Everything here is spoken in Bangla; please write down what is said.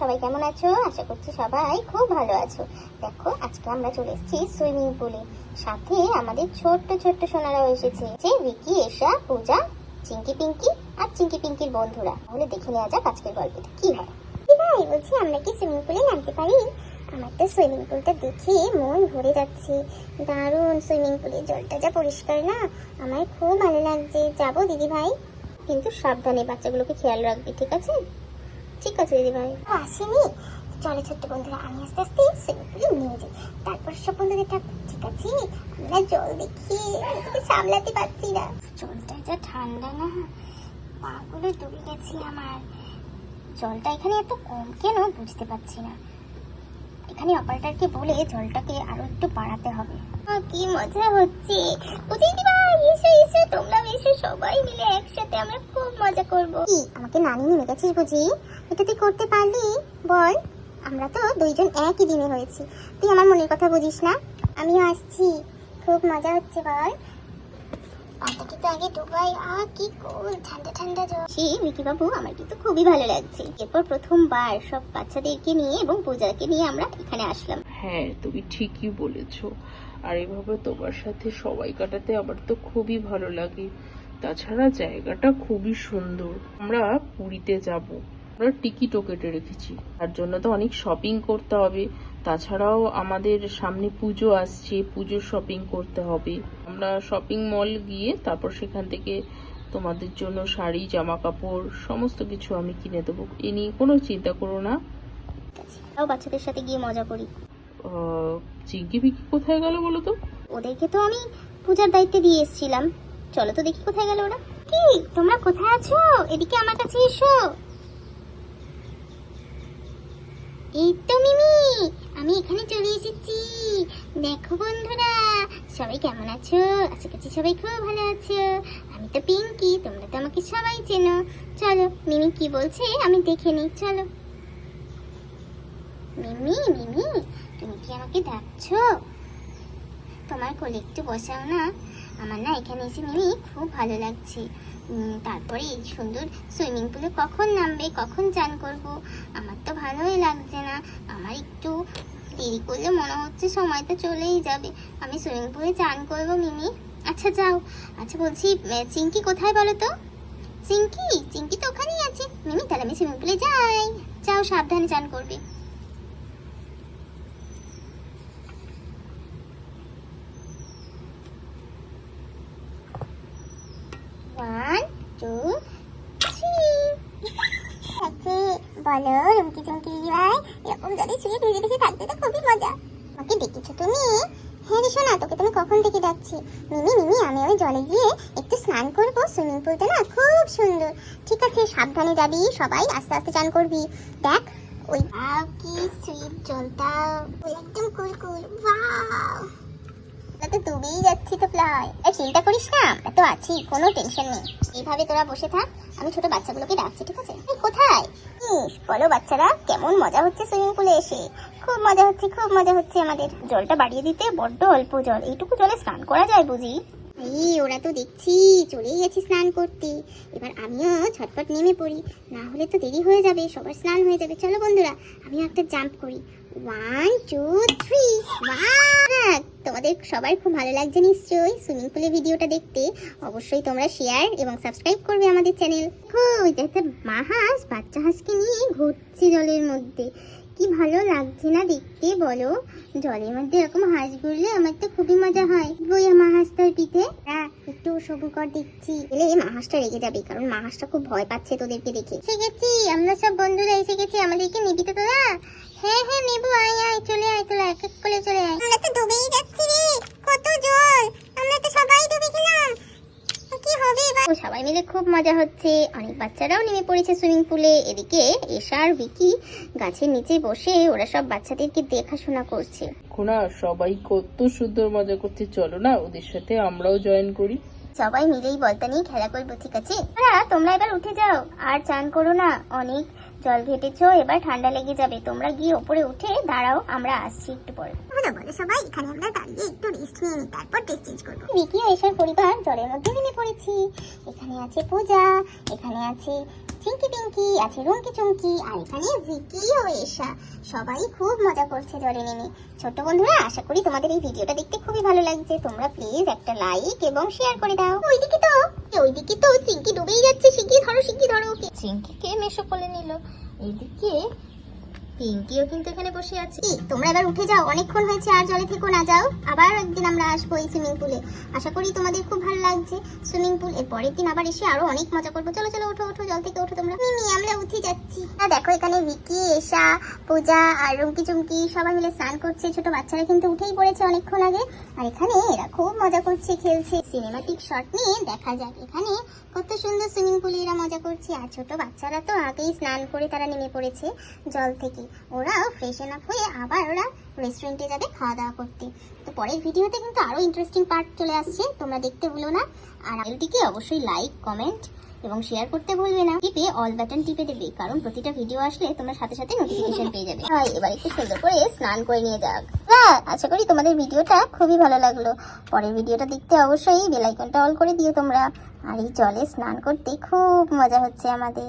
সবাই কেমন আছো? আশা করছি সবাই খুব ভালো আছো। দেখো, আজকে আমরা চলে এসেছি সুইমিং পুলে। সাথে আমাদের ছোট্ট ছোট্ট সোনারাও এসেছে। যে ভিকি, এশা, পূজা, চিঙ্কি পিঙ্কি আর চিঙ্কি পিঙ্কির বন্ধুরা। তাহলে দেখে নেওয়া যাক আজকের গল্পটা কি হয়। ভাই বলছি, আমরা কি সুইমিং পুলে নামতে পারি? আমার তো সুইমিং পুলটা দেখে মন ভরে যাচ্ছে। দারুণ সুইমিং পুলের জলটা যা পরিষ্কার না আমার খুব ভালো লাগছে। যাব দিদি ভাই কিন্তু সাবধানে বাচ্চাগুলোকে খেয়াল রাখবি, ঠিক আছে? ঠিক আছে, দিদি ভাই। আসেনি। চলে ছোট্ট বন্ধুরা, আমি আস্তে আস্তে সুইমিং নিয়ে যাই। তারপর সব বন্ধুদের ঠিক আছে? আমরা জল দেখি সামলাতে পারছি না। জলটা যা ঠান্ডা না, পাগুলো ডুবে গেছি আমার। জলটা এখানে এত কম কেন, বুঝতে পারছি না। এখানে অপারেটরকে বলে জলটাকে আরও একটু বাড়াতে হবে। কি মজা হচ্ছে। তোমরা সবাই মিলে একসাথে আমরা খুব মজা কি, আমাকে নানি বুঝি? তুই করতে পারলি? বল। আমরা তো দুইজন একই দিনে হয়েছি। তুই আমার মনের কথা বুঝিস না? আমিও আসছি। খুব মজা হচ্ছে, বল। পাতাকে তো আগে ডুবাই কি কুল ঠান্ডা ঠান্ডা জল। সে মিকি কিন্তু খুবই ভালো লাগছে। সব নিয়ে এবং নিয়ে আমরা এখানে আসলাম। হ্যাঁ তুমি ঠিকই বলেছ। আর এভাবে তোমার সাথে সবাই কাটাতে আমার তো খুবই ভালো লাগে। তাছাড়া জায়গাটা খুবই সুন্দর। আমরা পুরীতে যাব। আমরা টিকিটও কেটে রেখেছি। তার জন্য তো অনেক শপিং করতে হবে। তাছাড়াও আমাদের সামনে পুজো আসছে। পুজোর শপিং করতে হবে। আমরা শপিং মল গিয়ে তারপর সেখান থেকে তোমাদের জন্য শাড়ি জামা কাপড় সমস্ত কিছু আমি কিনে দেবো। এ নিয়ে কোনো চিন্তা করো না। তাও বাচ্চাদের সাথে গিয়ে মজা করি। চিঙ্কি পিঙ্কি কোথায় গেল বলো তো? ওদেরকে তো আমি পূজার দায়িত্বে দিয়ে এসেছিলাম। চলো তো দেখি কোথায় গেল ওরা। কি তোমরা কোথায় আছো? এদিকে আমার কাছে এসো। এই তো মিমি আমি এখানে চলে এসেছি। দেখো বন্ধুরা, সবাই কেমন আছো? আশা করছি সবাই খুব ভালো আছো। আমি তো পিঙ্কি, তোমরা তো আমাকে সবাই চেনো। চলো, মিমি কি বলছে আমি দেখে নিই, চলো। মিমি মিমি, তুমি কি আমাকে ডাকছো? তোমার কোলে একটু বসাও না। আমার না এখানে এসে মিমি খুব ভালো লাগছে। তারপরে এই সুন্দর সুইমিং পুলে কখন নামবে, কখন চান করব? আমার তো ভালোই লাগছে না। আমার একটু দেরি করলে মনে হচ্ছে সময় তো চলেই যাবে। আমি সুইমিং পুলে চান করব, মিমি। আচ্ছা যাও। আচ্ছা বলছি চিঙ্কি কোথায় বলো তো? চিঙ্কি চিঙ্কি তো ওখানেই আছে। মিমি, তাহলে আমি সুইমিং পুলে যাই। যাও, সাবধানে চান করবে। ওয়ান টু থ্রি আছে বলো রুমকি চুমকি ভাই এরকম জলে শুয়ে ভিজে ভিজে থাকতে তো খুবই মজা। আমাকে ডেকেছো তুমি? হ্যাঁ রে শোনা তোকে তুমি কখন থেকে ডাকছি। মিমি মিমি আমি ওই জলে গিয়ে একটু স্নান করব। সুইমিং পুলটা না খুব সুন্দর। ঠিক আছে সাবধানে যাবি সবাই আস্তে আস্তে চান করবি। দেখ ওই ওয়াও কি সুইট জলটা একদম কুল কুল ওয়াও। তো ডুবেই যাচ্ছি তো প্রায়। চিন্তা করিস না আমরা তো আছি কোনো টেনশন নেই। এইভাবে তোরা বসে থাক আমি ছোট বাচ্চাগুলোকে ডাকছি ঠিক আছে? কোথায়? ইস, বলো বাচ্চারা কেমন মজা হচ্ছে সুইমিং পুলে এসে? খুব মজা হচ্ছে খুব মজা হচ্ছে আমাদের। জলটা বাড়িয়ে দিতে বড্ড অল্প জল। এইটুকু জলে স্নান করা যায় বুঝি? এই ওরা তো দেখছি চলেই গেছি স্নান করতে। এবার আমিও ঝটপট নেমে পড়ি। না হলে তো দেরি হয়ে যাবে সবার স্নান হয়ে যাবে। চলো বন্ধুরা আমিও একটা জাম্প করি। ওয়ান টু থ্রি তোমাদের সবার খুব ভালো লাগছে নিশ্চয়ই সুইমিং পুলের ভিডিওটা দেখতে। অবশ্যই তোমরা শেয়ার এবং সাবস্ক্রাইব করবে আমাদের চ্যানেল দেখতে মা হাঁস বাচ্চা হাঁসকে নিয়ে ঘুরছে জলের মধ্যে। কি ভালো লাগছে না দেখতে বলো? জলের মধ্যে এরকম হাঁস ঘুরলে আমার তো খুবই মজা হয়। বই মা হাঁসটার পিঠে। হ্যাঁ একটু সবুকর দেখছি। এলে মা হাঁসটা রেগে যাবে, কারণ মা হাঁসটা খুব ভয় পাচ্ছে তোদেরকে দেখে। এসে গেছি, আমরা সব বন্ধুরা এসে গেছি, আমাদেরকে নিবি তো তোরা? হ্যাঁ হ্যাঁ নেব, আয় আয়, চলে আয় তোরা এক এক করে চলে আয় আমরা তো ডুবেই যাচ্ছি রে কত জল আমরা তো সবাই ডুবে গেলাম কি হবে এবার ও সবাই মিলে খুব মজা হচ্ছে। অনেক বাচ্চারাও নেমে পড়েছে সুইমিং পুলে। এদিকে এশা আর ভিকি গাছের নিচে বসে ওরা সব বাচ্চাদেরকে দেখাশোনা করছে। খুনা সবাই কত সুন্দর মজা করতে চলো না ওদের সাথে আমরাও জয়েন করি। সবাই মিলেই বলতা নিয়ে খেলা করব ঠিক আছে? তোমরা তোমরা এবার উঠে যাও। আর চান করো না অনেক জল ঘেটেছো এবার ঠান্ডা লেগে যাবে। তোমরা গিয়ে ওপরে উঠে দাঁড়াও আমরা আসছি একটু পরে। বলো বলো সবাই এখানে আমরা দাঁড়িয়ে একটু রেস্ট নিয়ে নিই তারপর চেঞ্জ করব। বিকি ও এসার পরিবার জলের মধ্যে নেমে পড়েছি। এখানে আছে পূজা এখানে আছে চিঙ্কি পিঙ্কি আছে রুমকি চুমকি, আর এখানে ভিকি ও সবাই খুব মজা করছে জলে নেমে। ছোট্ট বন্ধুরা, আশা করি তোমাদের এই ভিডিওটা দেখতে খুবই ভালো লাগছে। তোমরা প্লিজ একটা লাইক এবং শেয়ার করে দাও। ওইদিকে তো ওইদিকে তো চিঙ্কি ডুবেই যাচ্ছে। শিগগির ধরো শিগগির ধরো ওকে। চিঙ্কিকে মেশো কোলে নিল। এইদিকে পিঙ্কিও কিন্তু এখানে বসে আছে। তোমরা এবার উঠে যাও, অনেকক্ষণ হয়েছে, আর জলে থেকো না, যাও। আবার একদিন আমরা আসব এই সুইমিং পুলে আশা করি তোমাদের খুব ভালো লাগছে সুইমিং পুল এর পরের দিন আবার এসে আরও অনেক মজা করব। চলো চলো, ওঠো ওঠো, জল থেকে ওঠো তোমরা। মিমি, আমরা উঠে যাচ্ছি। আর দেখো, এখানে ভিকি, এশা, পূজা আর রুমকি চুমকি সবাই মিলে স্নান করছে। ছোট বাচ্চারা কিন্তু উঠেই পড়েছে অনেকক্ষণ আগে। আর এখানে এরা খুব মজা করছে, খেলছে। সিনেমাটিক শট নিয়ে দেখা যাক। এখানে কত সুন্দর সুইমিং পুলে এরা মজা করছে। আর ছোট বাচ্চারা তো আগেই স্নান করে তারা নেমে পড়েছে জল থেকে। ওরাও ফ্রেশন আপ হয়ে আবার ওরা রেস্টুরেন্টে যাবে খাওয়া দাওয়া করতে। তো পরের ভিডিওতে কিন্তু আরও ইন্টারেস্টিং পার্ট চলে আসছে। তোমরা দেখতে ভুলো না। আর ভিডিওটিকে অবশ্যই লাইক কমেন্ট এবং শেয়ার করতে ভুলবে না। টিপে অল বাটন টিপে দেবে, কারণ প্রতিটা ভিডিও আসলে তোমরা সাথে সাথে নোটিফিকেশন পেয়ে যাবে। হয়, এবার একটু সুন্দর করে স্নান করে নিয়ে যাক। হ্যাঁ আশা করি তোমাদের ভিডিওটা খুবই ভালো লাগল। পরের ভিডিওটা দেখতে অবশ্যই বেলাইকনটা অল করে দিও তোমরা। আর এই জলে স্নান করতে খুব মজা হচ্ছে আমাদের।